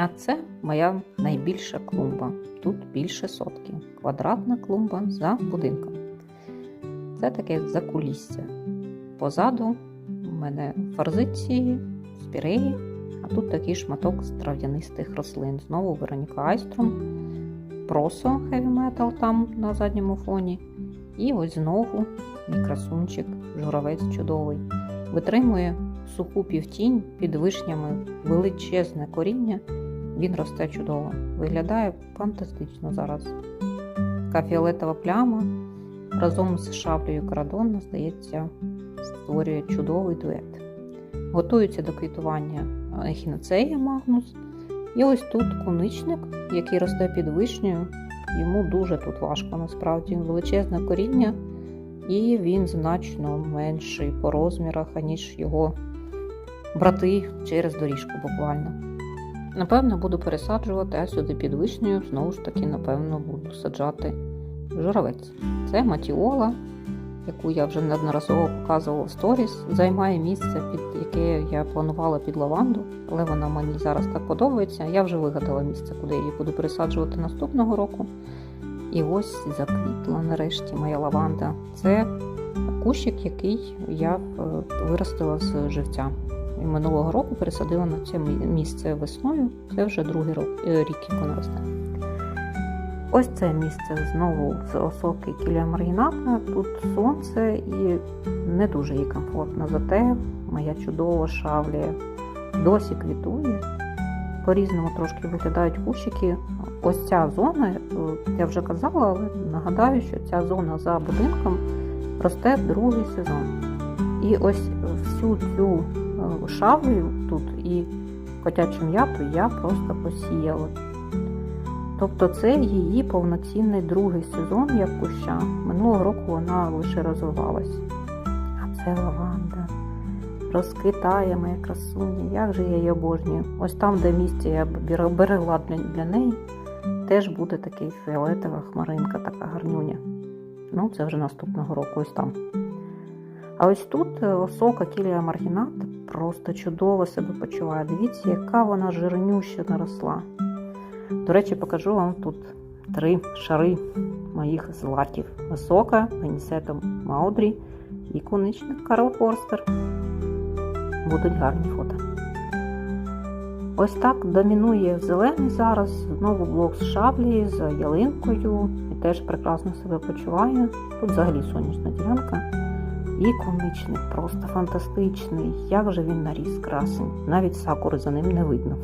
А це моя найбільша клумба. Тут більше сотки. Квадратна клумба за будинком. Це таке закулісся. Позаду в мене форзиції, спіреї, а тут такий шматок з трав'янистих рослин. Знову Вероніка Айстром, просо Heavy Metal там на задньому фоні. І ось знову мій красунчик, журавець чудовий. Витримує суху півтінь під вишнями величезне коріння. Він росте чудово. Виглядає фантастично зараз. Така фіолетова пляма разом з шаблею Карадонна, здається, створює чудовий дует. Готується до квітування ехінацея Магнус. І ось тут куничник, який росте під вишнею. Йому дуже тут важко насправді величезне коріння, і він значно менший по розмірах, аніж його брати через доріжку буквально. Напевно, буду пересаджувати, а сюди під вишнею, знову ж таки, напевно, буду саджати журавець. Це матіола, яку я вже неодноразово показувала в сторіс. Займає місце, під яке я планувала під лаванду, але вона мені зараз так подобається. Я вже вигадала місце, куди я її буду пересаджувати наступного року. І ось заквітла нарешті моя лаванда. Це кущик, який я виростила з живця. І минулого року пересадила на це місце весною. Це вже другий рік, як вона росте. Ось це місце знову з осоки кілія маргіната. Тут сонце і не дуже їй комфортно. Зате моя чудова шавлія досі квітує. По-різному трошки виглядають кущики. Ось ця зона, я вже казала, але нагадаю, що ця зона за будинком росте другий сезон. І ось всю цю шавлю тут і котячу м'яту я просто посіяла. Тобто це її повноцінний другий сезон як куща. Минулого року вона лише розвивалась. А це лаванда. Розквітає моя красуня, як же я її обожнюю. Ось там, де місце я берегла для неї, теж буде такий фіолетова хмаринка, така гарнюня. Ну, це вже наступного року ось там. А ось тут осока кілія маргінат просто чудово себе почуває. Дивіться, яка вона жирнюща наросла. До речі, покажу вам тут три шари моїх злаків. Висока, Генісетом Маудрі і куничник Карл Форстер. Будуть гарні фото. Ось так домінує зелений зараз. Знову блок з шаблі, з ялинкою. І теж прекрасно себе почуває. Тут взагалі сонячна ділянка. І комічний, просто фантастичний. Як же він наріс красень. Навіть сакури за ним не видно.